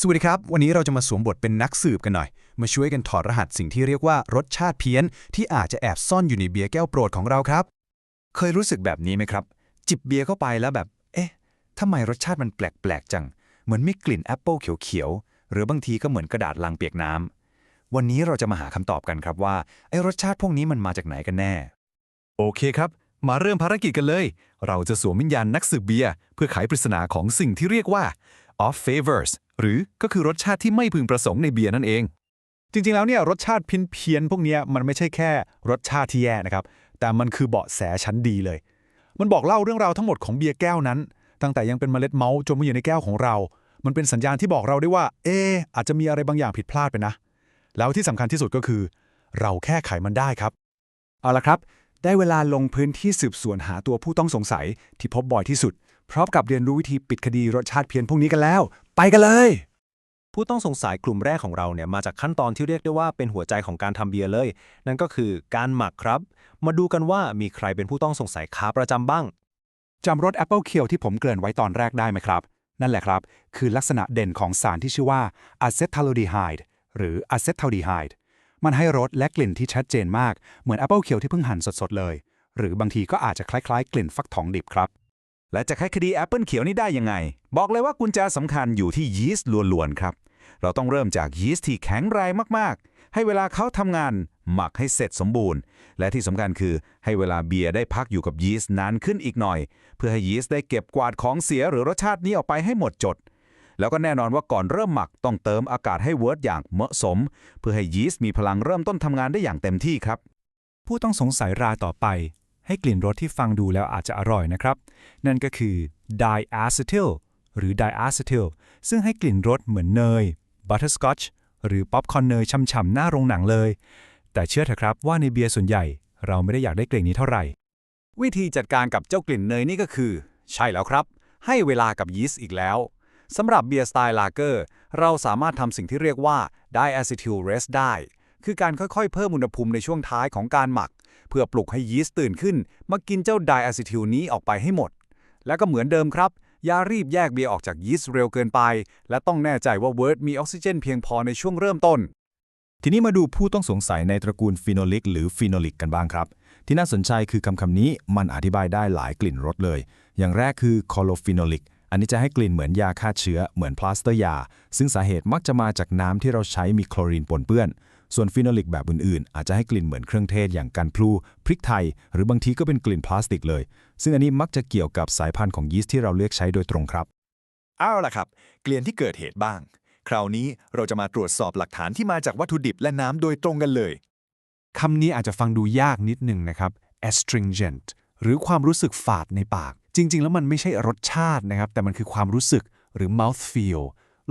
สวัสดีครับ วันนี้เราจะมาสวมบทเป็นนักสืบกันหน่อย มาช่วยกันถอดรหัสสิ่งที่เรียกว่ารสชาติเพี้ยน ที่อาจจะแอบซ่อนอยู่ในเบียร์แก้วโปรดของเราครับ เคยรู้สึกแบบนี้ไหมครับ จิบเบียร์เข้าไปแล้วแบบ เอ๊ะทำไมรสชาติมันแปลกๆจัง เหมือนมีกลิ่นแอปเปิลเขียวๆ หรือบางทีก็เหมือนกระดาษลังเปียกน้ำวันนี้เราจะมาหาคำตอบกันครับว่าไอ้รสชาติพวกนี้มันมาจากไหนกันแน่ โอเคครับ มาเริ่มภารกิจกันเลย เราจะสวมวิญญาณนักสืบเบียร์เพื่อไขปริศนาของสิ่งที่เรียกว่า off favors หรือก็คือรสชาติที่ไม่พึงประสงค์ในเบียร์นั่นเอง จริงๆ แล้วเนี่ยรสชาติเพี้ยนๆพวกนี้มันไม่ใช่แค่รสชาติที่แย่นะครับ แต่มันคือเบาะแสชั้นดีเลย มันบอกเล่าเรื่องราวทั้งหมดของเบียร์แก้วนั้น ตั้งแต่ยังเป็นเมล็ดเมาส์จนมาอยู่ในแก้วของเรา มันเป็นสัญญาณที่บอกเราได้ว่า เอะอาจจะมีอะไรบางอย่างผิดพลาดไปนะ แล้วที่สำคัญที่สุดก็คือ เราแค่ไขมันได้ครับ เอาละครับ ได้เวลาลงพื้นที่สืบสวนหาตัวผู้ต้องสงสัยที่พบบ่อยที่สุดพร้อมกับเรียนรู้วิธีปิดคดีรสชาติเพี้ยนพวกนี้กันแล้ว ไปกันเลย ผู้ต้องสงสัยกลุ่มแรกของเราเนี่ยมาจากขั้นตอนที่เรียกได้ว่าเป็นหัวใจของการทำเบียร์เลย นั่นก็คือการหมักครับ มาดูกันว่ามีใครเป็นผู้ต้องสงสัยขาประจำบ้าง จำรสแอปเปิลเคียวที่ผมเกริ่นไว้ตอนแรกได้ไหมครับ นั่นแหละครับ คือลักษณะเด่นของสารที่ชื่อว่าอะเซทาโลดีไฮด์หรืออะเซทาลดีไฮด์มันให้รสและกลิ่นที่ชัดเจนมากเหมือนแอปเปิลเคียวที่เพิ่งหั่นสดๆเลย หรือบางทีก็อาจจะคล้ายๆ กลิ่นฟักทองดิบครับ และจะไขคดีแอปเปิลเขียวนี้ได้ยังไง บอกเลยว่ากุญแจสำคัญอยู่ที่ยีสต์ล้วนๆครับ เราต้องเริ่มจากยีสต์ที่แข็งแรงมากๆ ให้เวลาเขาทำงานหมักให้เสร็จสมบูรณ์ และที่สำคัญคือให้เวลาเบียร์ได้พักอยู่กับยีสต์นานขึ้นอีกหน่อย เพื่อให้ยีสต์ได้เก็บกวาดของเสียหรือรสชาตินี้ออกไปให้หมดจด แล้วก็แน่นอนว่าก่อนเริ่มหมักต้องเติมอากาศให้เวิร์ดอย่างเหมาะสม เพื่อให้ยีสต์มีพลังเริ่มต้นทำงานได้อย่างเต็มที่ครับ ผู้ต้องสงสัยรายต่อไป ให้กลิ่นรสที่ฟังดูแล้วอาจจะอร่อยนะครับ นั่นก็คือ diacetyl หรือ diacetyl ซึ่งให้กลิ่นรสเหมือนเนย butterscotch หรือป๊อปคอร์นเนยช่ำๆหน้าโรงหนังเลย แต่เชื่อเถอะครับว่าในเบียร์ส่วนใหญ่ เราไม่ได้อยากได้กลิ่นนี้เท่าไหร่ วิธีจัดการกับเจ้ากลิ่นเนยนี่ก็คือ ใช่แล้วครับ ให้เวลากับยีสต์อีกแล้วสำหรับเบียร์สไตล์ลาเกอร์ เราสามารถทำสิ่งที่เรียกว่า diacetyl rest ได้ คือการค่อยๆ เพิ่มอุณหภูมิในช่วงท้ายของการหมัก พื่อปลุกให้ยีสต์ตื่นขึ้น มากินเจ้า diacetyl นี้ออกไปให้หมด แล้วก็เหมือนเดิมครับอย่ารีบแยกเบียร์ออกจากยีสต์เร็วเกินไป และต้องแน่ใจว่าเวิร์ดมีออกซิเจนเพียงพอในช่วงเริ่มต้น ทีนี้มาดูผู้ต้องสงสัยในตระกูลฟีโนลิก หรือฟีโนลิกกันบ้างครับ ที่น่าสนใจคือคำคำนี้มันอธิบายได้หลายกลิ่นรสเลย อย่างแรกคือคอโลฟีโนลิกอันนี้จะให้กลิ่นเหมือนยาฆ่าเชื้อเหมือนพลาสเตอร์ยา ซึ่งสาเหตุมักจะมาจากน้ำที่เราใช้มีคลอรีนปนเปื้อน ส่วนฟีโนลิกแบบอื่นๆ อาจจะให้กลิ่นเหมือนเครื่องเทศอย่างกันพลูพริกไทย หรือบางทีก็เป็นกลิ่นพลาสติกเลย ซึ่งอันนี้มักจะเกี่ยวกับสายพันธุ์ของยีสต์ที่เราเลือกใช้โดยตรงครับ เอาล่ะครับ เกลียนที่เกิดเหตุบ้าง คราวนี้เราจะมาตรวจสอบหลักฐานที่มาจากวัตถุดิบและน้ำโดยตรงกันเลย คำนี้อาจจะฟังดูยากนิดหนึ่งนะครับ astringent หรือความรู้สึกฝาดในปาก จริง ๆ แล้วมันไม่ใช่รสชาตินะครับ แต่มันคือความรู้สึกหรือ mouth feel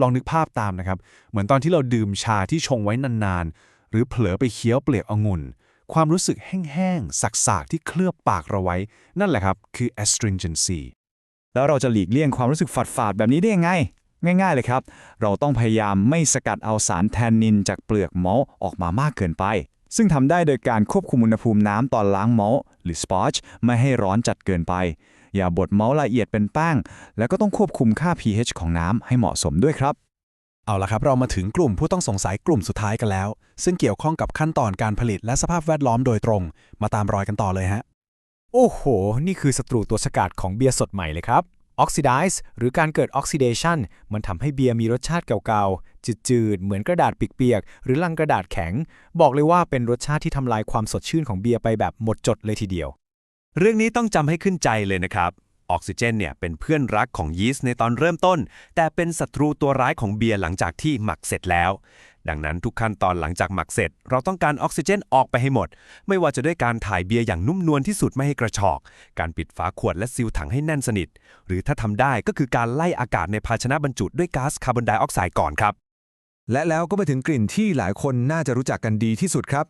ลองนึกภาพตามนะครับ เหมือนตอนที่เราดื่มชาที่ชงไว้นานๆ หรือเผลอไปเคี้ยวเปลือกองุ่น ความรู้สึกแห้งๆสักๆ ที่เคลือบปากเราไว้ นั่นแหละครับ คือ astringency แล้วเราจะหลีกเลี่ยงความรู้สึกฝาดๆแบบนี้ได้ยังไง ง่าย ๆ เลยครับ เราต้องพยายามไม่สกัดเอาสารแทนนินจากเปลือกมอลต์ออกมามากเกินไป ซึ่งทำได้โดยการควบคุมอุณหภูมิน้ำตอนล้างมอลต์หรือสปอชไม่ให้ร้อนจัดเกินไป อย่าบดมอลต์ละเอียดเป็นแป้ง แล้วก็ต้องควบคุมค่า pH ของน้ำให้เหมาะสมด้วยครับ เอาละครับ เรามาถึงกลุ่มผู้ต้องสงสัยกลุ่มสุดท้ายกันแล้ว ซึ่งเกี่ยวข้องกับขั้นตอนการผลิตและสภาพแวดล้อมโดยตรง มาตามรอยกันต่อเลยฮะ โอ้โห นี่คือศัตรูตัวฉกาจของเบียร์สดใหม่เลยครับออกซิไดซ์หรือการเกิดออกซิเดชันมันทำให้เบียร์มีรสชาติเก่าๆ จืดๆ เหมือนกระดาษเปียกๆ หรือลังกระดาษแข็ง บอกเลยว่าเป็นรสชาติที่ทำลายความสดชื่นของเบียร์ไปแบบหมดจดเลยทีเดียว เรื่องนี้ต้องจำให้ขึ้นใจเลยนะครับ ออกซิเจนเนี่ยเป็นเพื่อนรักของยีสต์ในตอนเริ่มต้น แต่เป็นศัตรูตัวร้ายของเบียร์หลังจากที่หมักเสร็จแล้ว ดังนั้นทุกขั้นตอนหลังจากหมักเสร็จ เราต้องการออกซิเจนออกไปให้หมด ไม่ว่าจะด้วยการถ่ายเบียร์อย่างนุ่มนวลที่สุดไม่ให้กระชอก การปิดฝาขวดและซีลถังให้แน่นสนิท หรือถ้าทำได้ก็คือการไล่อากาศในภาชนะบรรจุด้วยก๊าซคาร์บอนไดออกไซด์ก่อนครับและแล้วก็มาถึงกลิ่นที่หลายคนน่าจะรู้จักกันดีที่สุดครับ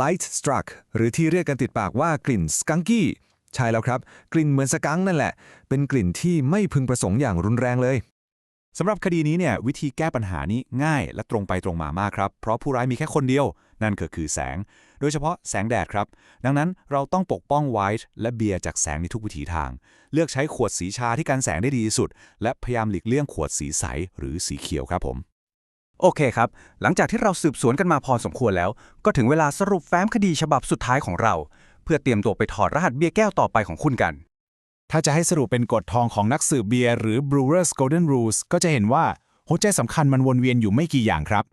light struck หรือที่เรียกกันติดปากว่ากลิ่น skunky ใช่แล้วครับ กลิ่นเหมือนสกังนั่นแหละ เป็นกลิ่นที่ไม่พึงประสงค์อย่างรุนแรงเลยสำหรับคดีนี้เนี่ยวิธีแก้ปัญหานี้ง่ายและตรงไปตรงมามากครับ เพราะผู้ร้ายมีแค่คนเดียว นั่นก็คือแสง โดยเฉพาะแสงแดดครับ ดังนั้นเราต้องปกป้องไวท์และเบียร์จากแสงในทุกวิถีทาง เลือกใช้ขวดสีชาที่กันแสงได้ดีที่สุด และพยายามหลีกเลี่ยงขวดสีใสหรือสีเขียวครับผม โอเคครับ หลังจากที่เราสืบสวนกันมาพอสมควรแล้ว ก็ถึงเวลาสรุปแฟ้มคดีฉบับสุดท้ายของเรา เพื่อเตรียมตัวไปถอดรหัสเบียร์แก้วต่อไปของคุณกัน ถ้าจะให้สรุปเป็นกฎทองของนักสืบเบียร์หรือ Brewers Golden Rules ก็จะเห็นว่าหัวใจสำคัญมันวนเวียนอยู่ไม่กี่อย่างครับ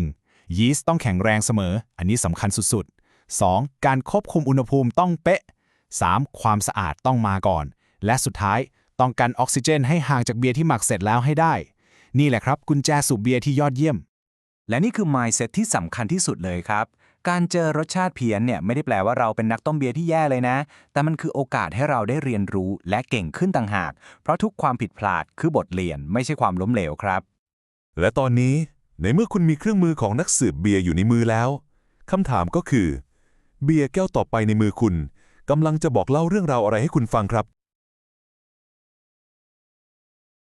1. ยีสต์ต้องแข็งแรงเสมอ อันนี้สำคัญสุดๆ 2. การควบคุมอุณหภูมิต้องเป๊ะ 3. ความสะอาดต้องมาก่อน และสุดท้ายต้องการออกซิเจนให้ห่างจากเบียร์ที่หมักเสร็จแล้วให้ได้ นี่แหละครับ กุญแจสูบเบียร์ที่ยอดเยี่ยม และนี่คือ mindset ที่สำคัญที่สุดเลยครับ การเจอรสชาติเพี้ยนเนี่ยไม่ได้แปลว่าเราเป็นนักต้มเบียร์ที่แย่เลยนะ แต่มันคือโอกาสให้เราได้เรียนรู้และเก่งขึ้นต่างหาก เพราะทุกความผิดพลาดคือบทเรียนไม่ใช่ความล้มเหลวครับ และตอนนี้ในเมื่อคุณมีเครื่องมือของนักสืบเบียร์อยู่ในมือแล้วคำถามก็คือ เบียร์แก้วต่อไปในมือคุณกำลังจะบอกเล่าเรื่องราวอะไรให้คุณฟังครับ